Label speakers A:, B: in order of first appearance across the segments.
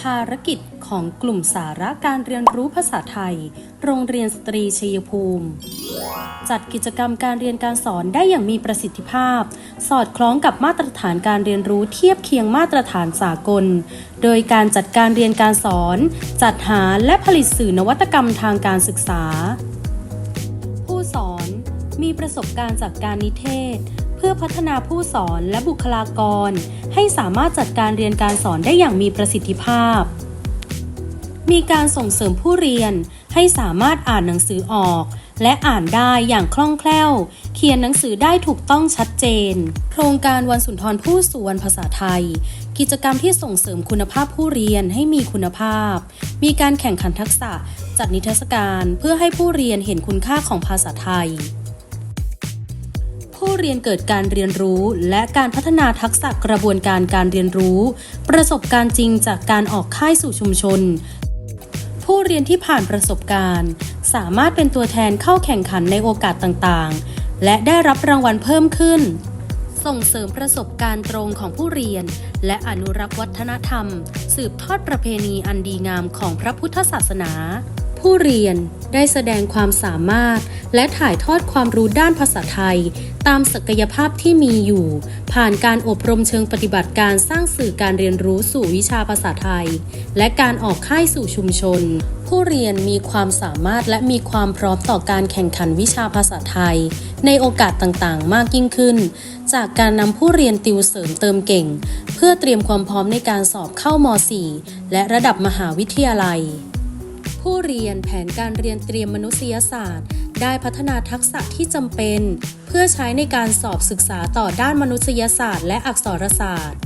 A: ภารกิจของกลุ่มสาระการเรียนรู้ภาษาไทย โรงเรียนสตรีชัยภูมิ จัดกิจกรรมการเรียนการสอนได้อย่างมีประสิทธิภาพ สอดคล้องกับมาตรฐานการเรียนรู้เทียบเคียงมาตรฐานสากล โดยการจัดการเรียนการสอน จัดหาและผลิตสื่อนวัตกรรมทางการศึกษา มีประสบการณ์จากการนิเทศ เพื่อพัฒนาผู้สอนและบุคลากร ให้สามารถจัดการเรียนการสอนได้อย่างมีประสิทธิภาพ มีการส่งเสริมผู้เรียนให้สามารถอ่านหนังสือออก และอ่านได้อย่างคล่องแคล่ว เขียนหนังสือได้ถูกต้องชัดเจน โครงการวันสุนทรภู่สุวรรณภาษาไทย กิจกรรมที่ส่งเสริมคุณภาพผู้เรียนให้มีคุณภาพ มีการแข่งขันทักษะ จัดนิทรรศการเพื่อให้ผู้เรียนเห็นคุณค่าของภาษาไทย เรียนเกิดการเรียนรู้ และการพัฒนาทักษะกระบวนการการเรียนรู้ ประสบการณ์จริงจากการออกค่ายสู่ชุมชน ผู้เรียนที่ผ่านประสบการณ์ สามารถเป็นตัวแทนเข้าแข่งขันในโอกาสต่างๆ และได้รับรางวัลเพิ่มขึ้น ส่งเสริมประสบการณ์ตรงของผู้เรียน และอนุรักษ์วัฒนธรรม สืบทอดประเพณีอันดีงามของพระพุทธศาสนา ผู้เรียนได้แสดงความสามารถ และถ่ายทอดความรู้ด้านภาษาไทย ตามศักยภาพที่มีอยู่ ผ่านการอบรมเชิงปฏิบัติการสร้างสื่อการเรียนรู้สู่วิชาภาษาไทย และการออกค่ายสู่ชุมชน ผู้เรียนมีความสามารถและมีความพร้อมต่อการแข่งขันวิชาภาษาไทย ในโอกาสต่างๆ มากยิ่งขึ้น จากการนำผู้เรียนติวเสริมเติมเก่ง เพื่อเตรียมความพร้อมในการสอบเข้าม .4 และระดับมหาวิทยาลัย ผู้เรียนแผนการเรียนเตรียมมนุษยศาสตร์ ได้พัฒนาทักษะที่จำเป็น เพื่อใช้ในการสอบศึกษาต่อด้านมนุษยศาสตร์ และอักษรศาสตร์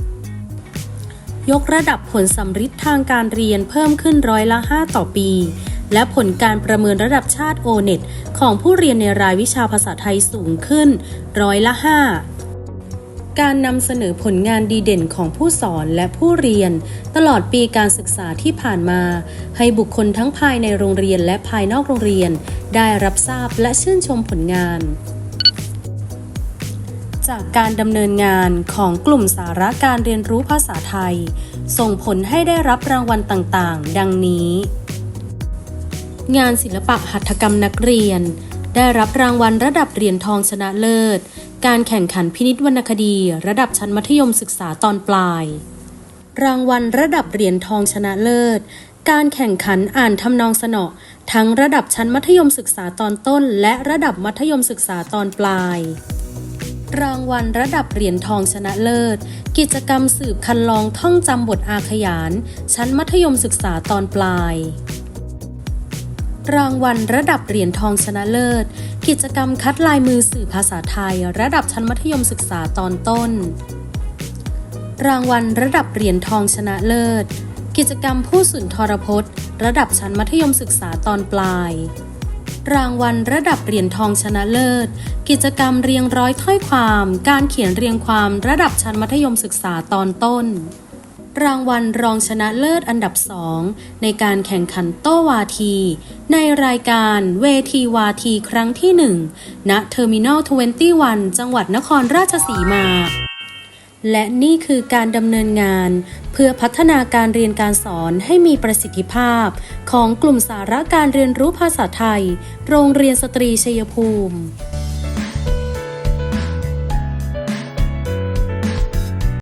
A: ยกระดับผลสำฤทธิ์ทางการเรียนเพิ่มขึ้นร้อยละ 5 ต่อปี และผลการประเมินระดับชาติโอเน็ตของผู้เรียนในรายวิชาภาษาไทยสูงขึ้นร้อยละ 5 การนำเสนอผลงานดีเด่นของผู้สอนและผู้เรียน ตลอดปีการศึกษาที่ผ่านมา ให้บุคคลทั้งภายในโรงเรียนและภายนอกโรงเรียน ได้รับทราบและชื่นชมผลงาน จากการดำเนินงานของกลุ่มสาระการเรียนรู้ภาษาไทย ส่งผลให้ได้รับรางวัลต่างๆ ดังนี้ งานศิลปะหัตถกรรมนักเรียน ได้รับรางวัลระดับเหรียญทองชนะเลิศ การแข่งขันพินิจวรรณคดี ระดับชั้นมัธยมศึกษาตอนปลาย รางวัลระดับเหรียญทองชนะเลิศ การแข่งขันอ่านทำนองสนอทั้งระดับชั้นมัธยมศึกษาตอนต้น และระดับมัธยมศึกษาตอนปลาย รางวัลระดับเหรียญทองชนะเลิศ กิจกรรมสืบคันลองท่องจำบทอาขยาน ชั้นมัธยมศึกษาตอนปลาย รางวัลระดับเหรียญทองชนะเลิศ กิจกรรมคัดลายมือสื่อภาษาไทย ระดับชั้นมัธยมศึกษาตอนต้น รางวัลระดับเหรียญทองชนะเลิศ กิจกรรมผู้สุนทรพจน์ ระดับชั้นมัธยมศึกษาตอนปลาย รางวัลระดับเหรียญทองชนะเลิศ กิจกรรมเรียงร้อยถ้อยความ การเขียนเรียงความระดับชั้นมัธยมศึกษาตอนต้น รางวัลรองชนะเลิศอันดับสองในการแข่งขันโต้วาที ในรายการเวทีวาทีครั้งที่หนึ่งณเทอร์มินอล21 จังหวัดนครราชสีมา และนี่คือการดำเนินงาน เพื่อพัฒนาการเรียนการสอนให้มีประสิทธิภาพ ของกลุ่มสาระการเรียนรู้ภาษาไทย โรงเรียนสตรีชัยภูมิ